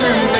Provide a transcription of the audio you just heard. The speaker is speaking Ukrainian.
listen.